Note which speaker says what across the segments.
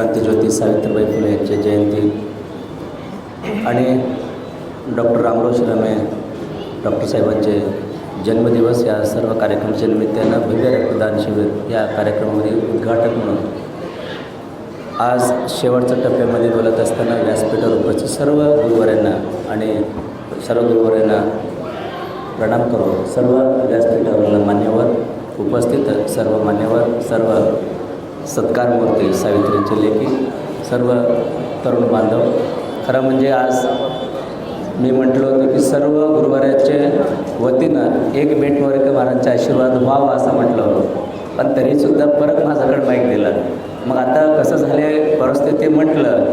Speaker 1: क्रांतीज्योती सावित्रीबाई फुले यांची जयंती. आणि डॉक्टर रामराव शिरामे डॉक्टर साहेबांचे जन्मदिवस या सर्व कार्यक्रमाच्या निमित्तानं भव्य रक्तदान शिबिर या कार्यक्रमामध्ये उद्घाटक म्हणून आज शेवटच्या टप्प्यामध्ये बोलत असताना व्यासपीठावर उपस्थित सर्व गुरुवाऱ्यांना आणि सर्व गुरुवाऱ्यांना प्रणाम करू सर्व व्यासपीठावरील मान्यवर उपस्थित सर्व मान्यवर सर्व सत्कार सत्कारमूर्ती सावित्रींचे लेखी सर्व तरुण बांधव. खरं म्हणजे आज मी म्हटलं होतं की सर्व गुरुवाराचे वतीनं एक बेटवरकर महाराजांचा आशीर्वाद व्हावा असं म्हटलं होतं. पण तरीसुद्धा परत माझ्याकडे माईक दिला. मग आता कसं झाले परिस्थिती म्हटलं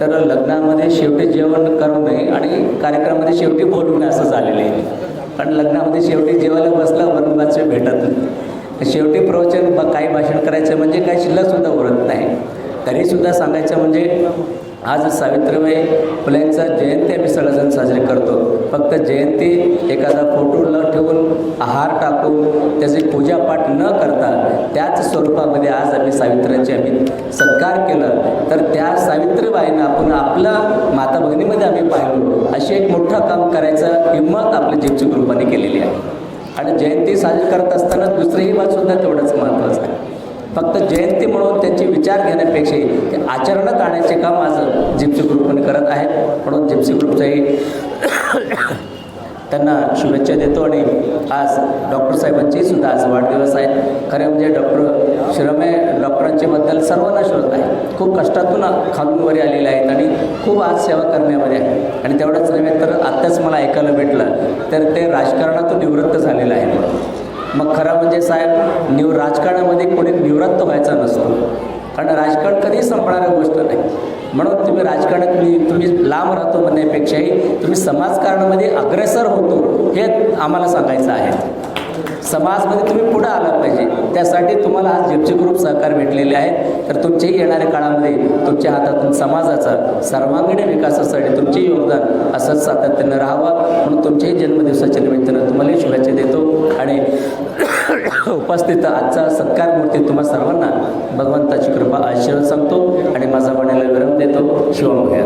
Speaker 1: तर लग्नामध्ये शेवटी जेवण करू नये आणि कार्यक्रमामध्ये शेवटी बोलू नये असं झालेलं आहे. कारण लग्नामध्ये शेवटी जेवायला बसला वरणबाचे भेटत. शेवटी प्रवचन ब- काही भाषण करायचं म्हणजे काही शिल्लकसुद्धा उरत नाही. तरीसुद्धा सांगायचं म्हणजे आज सावित्रीबाई फुलेंचा जयंती आम्ही सगळेजण साजरे करतो. फक्त जयंती एखादा फोटो न ठेवून आहार टाकून त्याची पूजापाठ न करता त्याच स्वरूपामध्ये आज आम्ही सावित्र्यांचे आम्ही सत्कार केलं. तर त्या सावित्रीबाईंना आपण आपल्या माता भगिनीमध्ये आम्ही पाहिलो. अशी एक मोठं काम करायचं हिंमत आपल्या जीवची ग्रुपाने केलेली आहे. आणि जयंती साजरी करत असताना दुसरीही सुद्धा तेवढंच महत्त्वाचं आहे. फक्त जयंती म्हणून त्यांचे विचार घेण्यापेक्षा ते आचरणात आणण्याचे काम आज जिप्सी ग्रुपने करत आहेत. म्हणून जिप्सी ग्रुपचाही त्यांना शुभेच्छा देतो आणि आज डॉक्टर साहेबांचेही सुद्धा आज वाढदिवस आहे खरे म्हणजे डॉक्टर श्रमे डॉक्टरांच्या बद्दल सर्वांना शोधत आहे. खूप कष्टातून खालून वरी आलेले आहेत आणि खूप आज सेवा करण्यामध्ये आहे आणि तेवढंच नव्हे तर आत्ताच मला ऐकायला भेटलं. तर ते राजकारणातून निवृत्त झालेलं आहे. मग खरं म्हणजे साहेब निव राजकारणामध्ये कोणी निवृत्त व्हायचा नसतो. कारण राजकारण कधीच संपणारी गोष्ट नाही. म्हणून तुम्ही राजकारणात मी तुम्ही लांब राहतो म्हणण्यापेक्षाही तुम्ही समाजकारणामध्ये अग्रेसर होतो हे आम्हाला सांगायचं आहे. समाजमध्ये तुम्ही पुढं आला पाहिजे. त्यासाठी तुम्हाला आज जिप्सी ग्रुप सहकार भेटलेले आहे तर तुमच्याही येणाऱ्या काळामध्ये तुमच्या हातातून समाजाचा सर्वांगीण विकासासाठी तुमचे योगदान असंच सातत्यानं राहावं. म्हणून तुमच्याही जन्मदिवसाच्या निमित्तानं तुम्हालाही शुभेच्छा देतो. आणि उपस्थित आजचा सत्कार मूर्ती तुम्हा सर्वांना भगवंताची कृपा आशीर्वाद सांगतो. आणि माझा वाण्याला विराम देतो. शिवमोहया